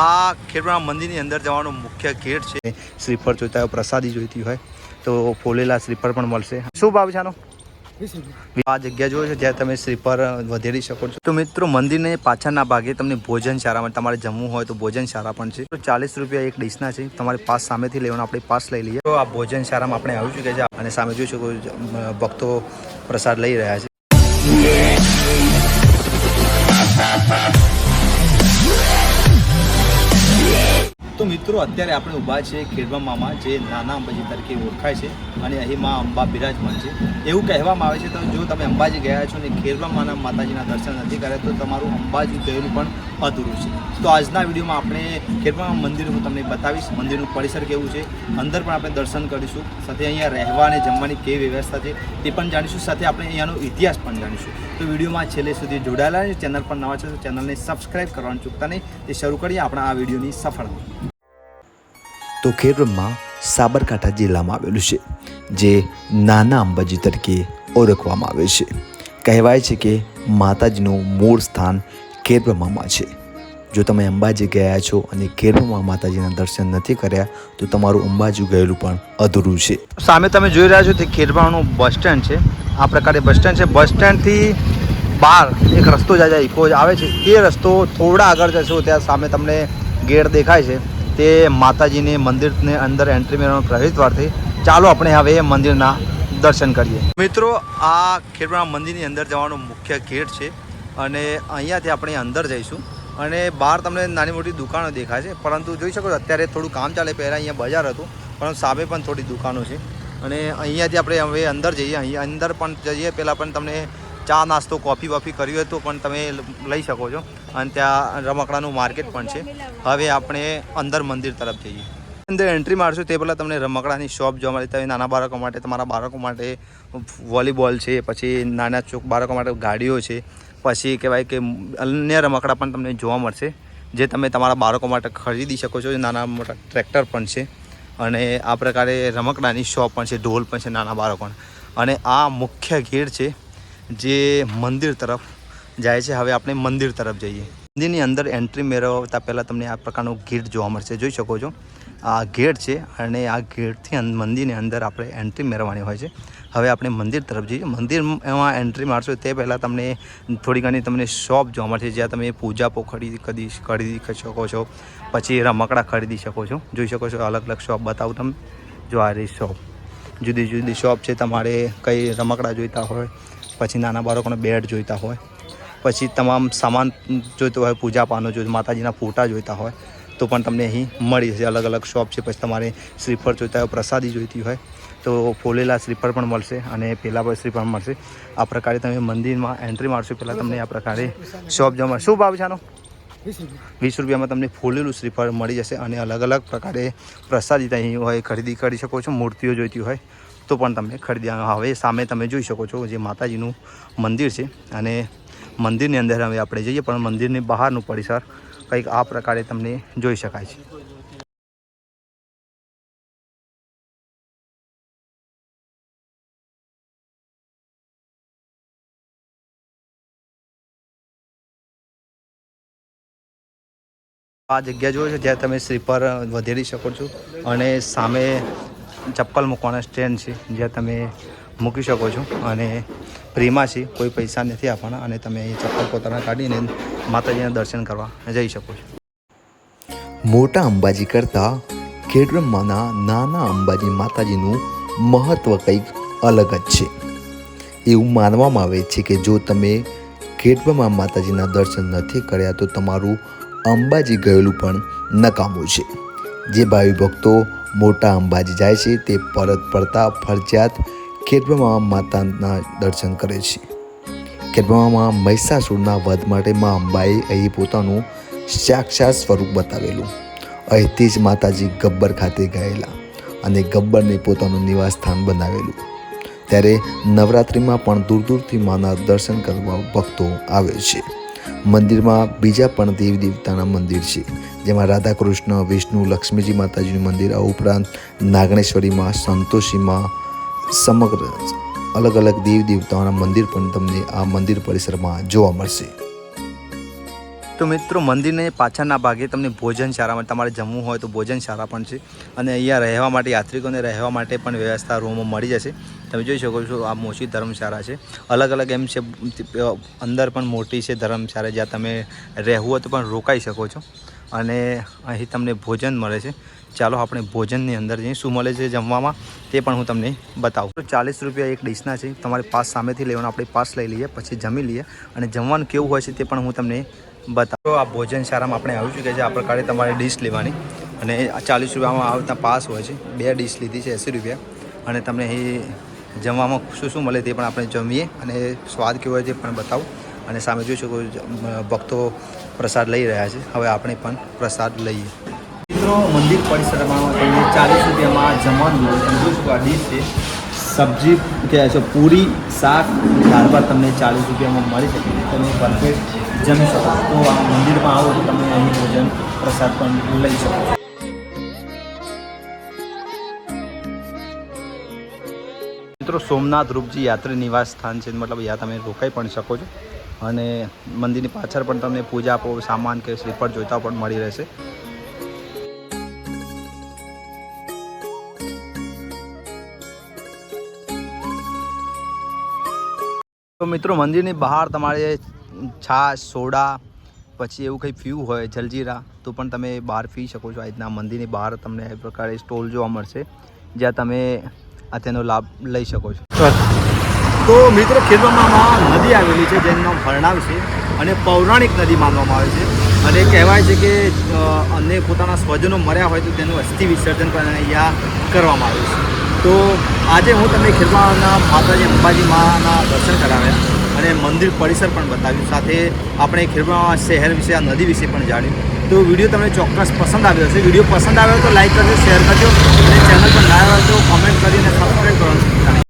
આ ખેડૂતના મંદિરની અંદર જવાનો મુખ્ય ગેટ છે. શ્રીફળ જોઈતા હોય પ્રસાદી જોઈતી હોય તો ફોલેલા શ્રીફળ પણ મળશે. શું ભાવ છે આનો? આ જગ્યા જોયો છે જ્યાં તમે શ્રીફળ વધેરી શકો છો. તો મિત્રો મંદિરને પાછળના ભાગે તમને ભોજનશાળામાં તમારે જમવું હોય તો ભોજનશાળા પણ છે. તો ચાલીસ રૂપિયા એક ડીશના છે. તમારે પાસ સામેથી લેવાનો આપણે પાસ લઈ લઈએ. તો આ ભોજનશાળામાં આપણે આવી ચૂક્યા છે. અને સામે જોઈ શકો ભક્તો પ્રસાદ લઈ રહ્યા છે. તો મિત્રો, અત્યારે આપણે ઊભા છે ખેડવા મામા, જે નાના અંબાજી તરીકે ઓળખાય છે અને અહીં મા અંબા બિરાજમાન છે. એવું કહેવામાં આવે છે તો જો તમે અંબાજી ગયા છો અને ખેડવા માના માતાજીના દર્શન નથી કર્યા તો તમારું અંબાજી ગયેલું પણ અધૂરું છે. તો આજના વિડીયોમાં આપણે ખેડવા મંદિર હું તમને બતાવીશ. મંદિરનું પરિસર કેવું છે, અંદર પણ આપણે દર્શન કરીશું. સાથે અહીંયા રહેવા અને જમવાની કેવી વ્યવસ્થા છે તે પણ જાણીશું. સાથે આપણે અહીંયાનો ઇતિહાસ પણ જાણીશું. તો વિડીયોમાં છેલ્લે સુધી જોડાયેલા છે ચેનલ પર નવા છે તો ચેનલને સબસ્ક્રાઇબ કરવાનું ચૂકતા નહીં. તે શરૂ કરીએ આપણા આ વિડીયોની સફળતા. તો ખેડબ્રહ્મા સાબરકાંઠા જિલ્લામાં આવેલું છે, જે નાના અંબાજી તરીકે ઓળખવામાં આવે છે. કહેવાય છે કે માતાજીનું મૂળ સ્થાન ખેડબ્રહ્મામાં છે. જો તમે અંબાજી ગયા છો અને ખેડબ્રહ્મા માતાજીના દર્શન નથી કર્યા, તો તમારું અંબાજી ગયેલું પણ અધૂરું છે. સામે તમે જોઈ રહ્યા છો તે ખેરબાનું બસ સ્ટેન્ડ છે. આ પ્રકારે બસ સ્ટેન્ડ છે. બસ સ્ટેન્ડથી બહાર એક રસ્તો જાય ઇકો આવે છે. તે રસ્તો થોડા આગળ જશો ત્યાં સામે તમને ગેટ દેખાય છે. તે માતાજીની મંદિરને અંદર એન્ટ્રી મેળવવાનો પ્રવેશદ્વારથી ચાલો આપણે હવે મંદિરના દર્શન કરીએ. મિત્રો, આ ખેરબાણા મંદિરની અંદર જવાનો મુખ્ય ગેટ છે અને અહીંયાથી આપણે અંદર જઈશું. અને બહાર તમને નાની મોટી દુકાનો દેખાય છે, પરંતુ જોઈ શકો છો અત્યારે થોડું કામ ચાલે, પહેલાં અહીંયા બજાર હતું પરંતુ સામે પણ થોડી દુકાનો છે. અને અહીંયાથી આપણે હવે અંદર જઈએ અહીંયા અંદર પણ જઈએ. પહેલાં પણ તમને ચા, નાસ્તો, કોફી, વોફી કરવી હોય તો પણ તમે લઈ શકો છો. અને ત્યાં રમકડાનું માર્કેટ પણ છે. હવે આપણે અંદર મંદિર તરફ જઈએ. અંદર એન્ટ્રી મારશું તે પહેલાં તમને રમકડાની શોપ જોવા મળે તમે નાના બાળકો માટે, તમારા બાળકો માટે વોલીબોલ છે, પછી નાના ચોક બાળકો માટે ગાડીઓ છે. પછી કહેવાય કે અન્ય રમકડા પણ તમને જોવા મળશે, જે તમે તમારા બાળકો માટે ખરીદી શકો છો. નાના મોટા ટ્રેક્ટર પણ છે અને આ પ્રકારે રમકડાની શોપ પણ છે, ઢોલ પણ છે નાના બાળકોને. અને આ મુખ્ય ગેટ છે, જે મંદિર તરફ જાય છે. હવે આપણે મંદિર તરફ જઈએ. મંદિરની અંદર એન્ટ્રી મેળવતા પહેલાં તમને આ પ્રકારનું ગેટ જોવા મળશે. જોઈ શકો છો. આ ગેટ છે અને આ ગેટથી મંદિરની અંદર આપણે એન્ટ્રી મેળવવાની હોય છે. હવે આપણે મંદિર તરફ જઈએ. મંદિર એમાં એન્ટ્રી મારશો તે પહેલાં તમને થોડી ઘણી તમને શોપ જોવા મળશે. જ્યાં તમે પૂજા ખરીદી ખરીદી ખરીદી શકો છો. પછી રમકડા ખરીદી શકો છો. જોઈ શકો છો અલગ અલગ શોપ બતાવું તમે જો આ રહી શોપ જુદી જુદી શોપ છે. તમારે કઈ રમકડા જોઈતા હોય, પછી નાના બાળકોને બેડ જોઈતા હોય. પછી તમામ સામાન જોઈતો હોય, પૂજા પાનો જોઈતો માતાજીના ફોટા જોઈતા હોય, તો પણ તમને અહીં મળી જશે. અલગ અલગ શોપ છે, પછી તમારે શ્રીફળ જોઈતા હોય, પ્રસાદી જોઈતી હોય, તો ફોલેલા શ્રીફળ પણ મળશે અને પેલા પણ શ્રીફળ મળશે. આ પ્રકારે તમે મંદિરમાં એન્ટ્રી મારશો પહેલાં તમને આ પ્રકારે શોપ જમા શું ભાવ છે આનો? વીસ રૂપિયામાં તમને ફોલેલું શ્રીફળ મળી જશે અને અલગ અલગ પ્રકારે પ્રસાદી અહીં હોય, ખરીદી કરી શકો છો, મૂર્તિઓ જોઈતી હોય, તો પણ તમને ખરીદી હવે સામે તમે જોઈ શકો છો, જે માતાજીનું મંદિર છે અને મંદિરની અંદર હવે આપણે જઈએ, પણ મંદિરની બહારનું પરિસર કંઈક આ પ્રકારે તમને જોઈ શકાય છે. આ જગ્યા જોયો છે જ્યાં તમે સ્લીપર વધેરી શકો છો અને સામે ચપ્પલ મૂકવાના સ્ટેન્ડ છે, જ્યાં તમે મૂકી શકો છો અને ફ્રીમાં છે કોઈ પૈસા નથી આપવાના અને તમે અહીં ચપ્પલ પોતાના કાઢીને માતાજીના દર્શન કરવા જઈ શકો છો. મોટા અંબાજી કરતાં ખેડબ્રહ્માના નાના અંબાજી માતાજીનું મહત્ત્વ કંઈક અલગ જ છે. એવું માનવામાં આવે છે કે જો તમે ખેડબ્રહ્મા માતાજીના દર્શન નથી કર્યા તો તમારું અંબાજી ગયેલું પણ નકામું છે. જે ભાવિ ભક્તો મોટા અંબાજી જાય છે તે પરત પડતા ફરજિયાત ખેડબ્રહ્મા માતાના દર્શન કરે છે. ખેડબ્રહ્મામાં મહિષાસુરના વધ માટે મા અંબાએ અહીં પોતાનું સાક્ષાત સ્વરૂપ બતાવેલું. અહીંથી જ માતાજી ગબ્બર ખાતે ગયેલા અને ગબ્બરને પોતાનું નિવાસ સ્થાન બનાવેલું. ત્યારે નવરાત્રિમાં પણ દૂર દૂરથી માના દર્શન કરવા ભક્તો આવે છે. મંદિરમાં બીજા પણ દેવી દેવતાના મંદિર છે, જેમાં રાધા કૃષ્ણ વિષ્ણુ, લક્ષ્મીજી માતાજીનું મંદિર આ ઉપરાંત નાગણેશ્વરીમાં, સંતોષીમાં સમગ્ર અલગ અલગ દેવ દેવતાઓના મંદિર પણ તમને આ મંદિર પરિસરમાં જોવા મળશે. તો મિત્રો મંદિરને પાછળના ભાગે તમને ભોજનશાળામાં, તમારે જમવું હોય તો ભોજનશાળા પણ છે. અને અહીંયા રહેવા માટે, યાત્રિકોને રહેવા માટે પણ વ્યવસ્થા રૂમો મળી જશે. તમે જોઈ શકો છો, આ મોટી ધર્મશાળા છે. અલગ અલગ એમ છે અંદર પણ મોટી છે ધર્મશાળા, જ્યાં તમે રહેવું હોય તો પણ રોકાઈ શકો છો. અને અહીં તમને ભોજન મળે છે. ચાલો આપણે ભોજનની અંદર જઈએ શું મળે છે જમવામાં તે પણ હું તમને બતાવું. તો ચાલીસ રૂપિયા એક ડીશના છે. તમારે પાસ સામેથી લેવાનો, આપણે પાસ લઈ લઈએ, પછી જમી લઈએ. અને જમવાનું કેવું હોય છે તે પણ હું તમને બતાવો. આ ભોજનશાળામાં આપણે આવી ચૂક્યા છે આ પ્રકારે તમારે ડીશ લેવાની. અને ચાલીસ રૂપિયામાં આવતા પાસ હોય છે. બે ડીશ લીધી છે એંસી રૂપિયા. અને તમને અહીં જમવામાં શું શું મળે તે પણ આપણે જમીએ. અને સ્વાદ કેવો હોય તે પણ બતાવું. અને સામે જોઈ શકો ભક્તો પ્રસાદ લઈ રહ્યા છે. હવે આપણે પણ પ્રસાદ લઈએ. મિત્રો, મંદિર પરિસરમાં ચાલીસ રૂપિયામાં જમવાનું આ ડીશ છે. સબ્જી કહે છે, પૂરી, શાક દાળ તમને ચાલીસ રૂપિયામાં મળી શકે. તમે પરફેક્ટ જમી શકો તો મંદિરમાં આવો તો તમે અહીં ભોજન, પ્રસાદ પણ લઈ શકો મિત્રો, સોમનાથ રૂપજી યાત્રી નિવાસ સ્થાન છે. મતલબ યા તમે રોકાઈ પણ શકો છો. અને મંદિરની પાછળ પણ તમને પૂજા આપો, સામાન કે સ્લીપર જોઈતા પણ મળી રહેશે. તો મિત્રો, મંદિરની બહાર તમારે છાશ, સોડા, પછી એવું કંઈ પીવું હોય, જલજીરા, તો પણ તમે બહાર પી શકો છો. આ રીતના મંદિરની બહાર તમને એ પ્રકારે સ્ટોલ જોવા મળશે, જ્યાં તમે આ તેનો લાભ લઈ શકો છો. તો મિત્રો ખેડવામાં નદી આવેલી છે જેનું નામ હરણાવ છે અને પૌરાણિક નદી માનવામાં આવે છે. અને કહેવાય છે કે અ, અને પોતાના સ્વજનો મર્યા હોય તો તેનું અસ્થિ વિસર્જન પણ અહીંયા કરવામાં આવે છે. તો આજે હું તમને ખેડમાના માતાજી અંબાજી માના દર્શન કરાવ્યા અને મંદિર પરિસર પણ બતાવ્યું. સાથે આપણે ખેડમા શહેર વિશે આ નદી વિશે પણ જાણ્યું. તો વીડિયો તમને ચોક્કસ પસંદ આવ્યો હશે. વીડિયો પસંદ આવ્યો તો લાઇક કરજો શેર કરજો અને ચેનલ પર ના આવ્યો તો